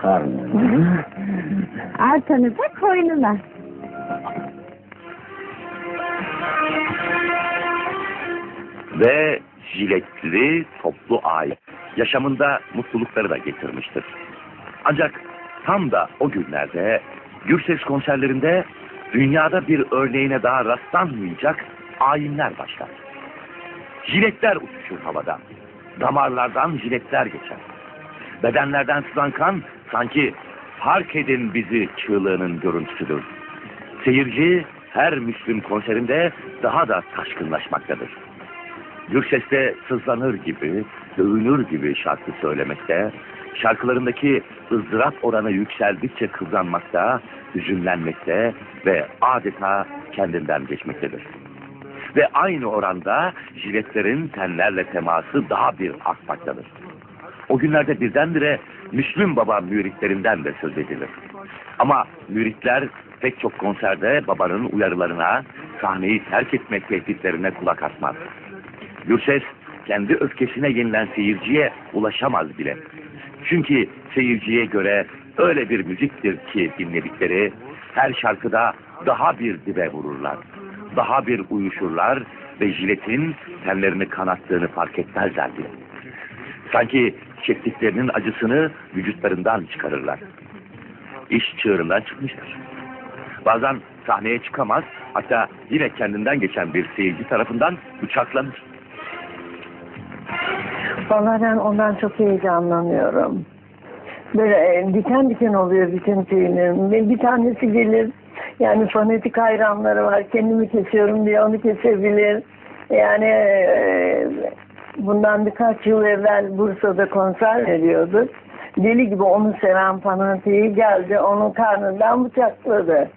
karnına. Artanı da koynuna. Ve jiletli toplu aile yaşamında mutlulukları da getirmiştir. Ancak tam da o günlerde Gürses konserlerinde dünyada bir örneğine daha rastlanmayacak ayinler başlar. Jiletler uçuşur havada. Damarlardan jiletler geçer. Bedenlerden sızan kan sanki fark edin bizi çığlığının görüntüsüdür. Seyirci her Müslüm konserinde daha da taşkınlaşmaktadır. Gürses'te sızlanır gibi, dövünür gibi şarkı söylemekte, şarkılarındaki ızdırap oranı yükseldikçe kıvranmakta, hüzünlenmekte ve adeta kendinden geçmektedir. Ve aynı oranda jiletlerin tenlerle teması daha bir artmaktadır. O günlerde birdenbire Müslüm Baba müritlerinden de söz edilir. Ama müritler pek çok konserde babanın uyarılarına, sahneyi terk etmek tehditlerine kulak asmaz. Gürses kendi öfkesine yenilen seyirciye ulaşamaz bile. Çünkü seyirciye göre öyle bir müziktir ki dinledikleri her şarkıda daha bir dibe vururlar. Daha bir uyuşurlar ve jiletin tenlerini kanattığını fark etmezler bile. Sanki çektiklerinin acısını vücutlarından çıkarırlar. İş çığırından çıkmıştır. Bazen sahneye çıkamaz, hatta yine kendinden geçen bir seyirci tarafından bıçaklanır. Vallahi ben ondan çok heyecanlanıyorum. Böyle e, diken diken oluyor bütün tüylerim. Bir tanesi gelir, yani fanatik hayranları var. Kendimi kesiyorum diye onu kesebilir. Yani e, bundan birkaç yıl evvel Bursa'da konser veriyorduk. Deli gibi onu seven fanatiği geldi, onun karnından bıçakladı.